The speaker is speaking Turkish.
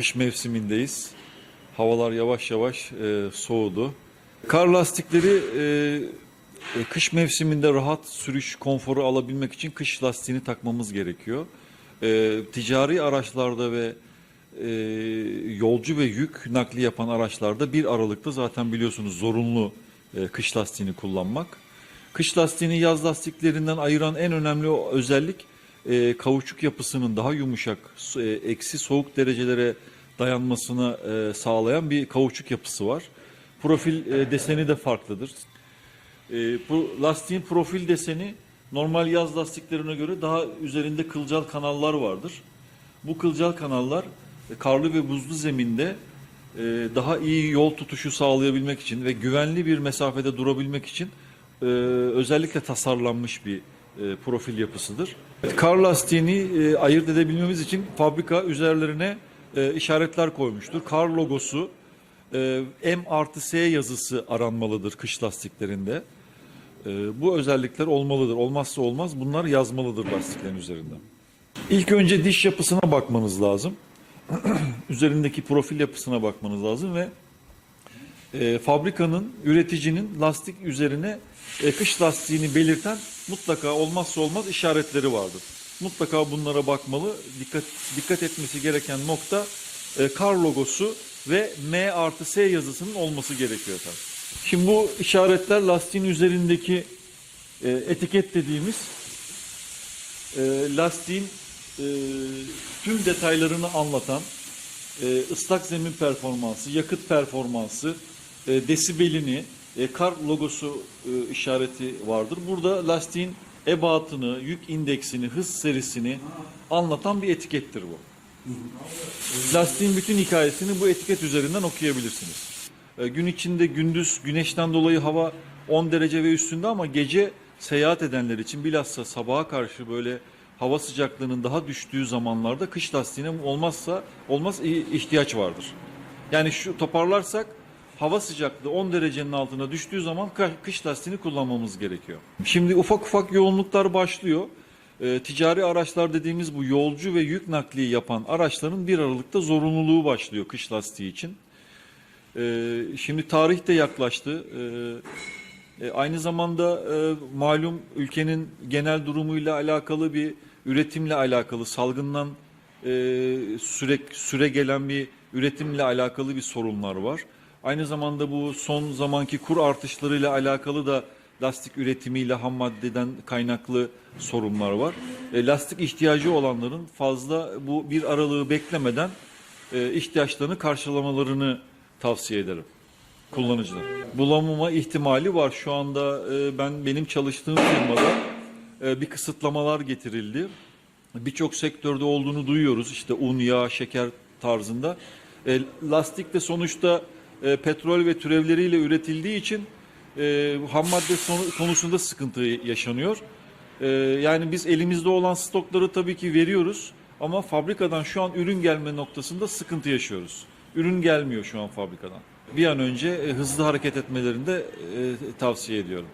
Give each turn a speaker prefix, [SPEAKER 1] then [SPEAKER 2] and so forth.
[SPEAKER 1] kış mevsimindeyiz. Havalar yavaş yavaş e, soğudu. Kar lastikleri e, e, kış mevsiminde rahat sürüş konforu alabilmek için kış lastiğini takmamız gerekiyor. E, ticari araçlarda ve e, yolcu ve yük nakli yapan araçlarda 1 Aralık'ta zaten biliyorsunuz zorunlu e, kış lastiğini kullanmak. Kış lastiğini yaz lastiklerinden ayıran en önemli özellik e, kauçuk yapısının daha yumuşak, e, eksi soğuk derecelere dayanmasını e, sağlayan bir kauçuk yapısı var. Profil e, deseni de farklıdır. E, bu lastiğin profil deseni normal yaz lastiklerine göre daha üzerinde kılcal kanallar vardır. Bu kılcal kanallar e, karlı ve buzlu zeminde e, daha iyi yol tutuşu sağlayabilmek için ve güvenli bir mesafede durabilmek için e, özellikle tasarlanmış bir profil yapısıdır. Kar lastiğini e, ayırt edebilmemiz için fabrika üzerlerine e, işaretler koymuştur. Kar logosu e, M artı S yazısı aranmalıdır kış lastiklerinde. E, bu özellikler olmalıdır. Olmazsa olmaz bunlar yazmalıdır lastiklerin üzerinde. İlk önce diş yapısına bakmanız lazım. Üzerindeki profil yapısına bakmanız lazım ve e, fabrikanın, üreticinin lastik üzerine e, kış lastiğini belirten mutlaka olmazsa olmaz işaretleri vardır. Mutlaka bunlara bakmalı. Dikkat dikkat etmesi gereken nokta e, kar logosu ve M artı S yazısının olması gerekiyor efendim. Şimdi bu işaretler lastiğin üzerindeki e, etiket dediğimiz e, lastiğin e, tüm detaylarını anlatan e, ıslak zemin performansı, yakıt performansı, e, desibelini, e, kar logosu e, işareti vardır. Burada lastiğin ebatını, yük indeksini, hız serisini anlatan bir etikettir bu. Lastiğin bütün hikayesini bu etiket üzerinden okuyabilirsiniz. Gün içinde gündüz güneşten dolayı hava 10 derece ve üstünde ama gece seyahat edenler için bilhassa sabaha karşı böyle hava sıcaklığının daha düştüğü zamanlarda kış lastiğine olmazsa olmaz ihtiyaç vardır. Yani şu toparlarsak hava sıcaklığı 10 derecenin altına düştüğü zaman kış lastiğini kullanmamız gerekiyor. Şimdi ufak ufak yoğunluklar başlıyor. Ee, ticari araçlar dediğimiz bu yolcu ve yük nakli yapan araçların 1 Aralık'ta zorunluluğu başlıyor kış lastiği için. Ee, şimdi tarih de yaklaştı. Ee, e, aynı zamanda e, malum ülkenin genel durumuyla alakalı bir üretimle alakalı salgından e, süre süre gelen bir üretimle alakalı bir sorunlar var. Aynı zamanda bu son zamanki kur artışlarıyla alakalı da lastik üretimiyle ham maddeden kaynaklı sorunlar var. E, lastik ihtiyacı olanların fazla bu bir aralığı beklemeden e, ihtiyaçlarını karşılamalarını tavsiye ederim kullanıcılar. Bulamama ihtimali var. Şu anda e, ben benim çalıştığım firmada e, bir kısıtlamalar getirildi. Birçok sektörde olduğunu duyuyoruz. İşte un, yağ, şeker tarzında. E, lastik de sonuçta e, petrol ve türevleriyle üretildiği için e, ham madde sonu- konusunda sıkıntı yaşanıyor. E, yani biz elimizde olan stokları tabii ki veriyoruz ama fabrikadan şu an ürün gelme noktasında sıkıntı yaşıyoruz. Ürün gelmiyor şu an fabrikadan. Bir an önce e, hızlı hareket etmelerini de e, tavsiye ediyorum.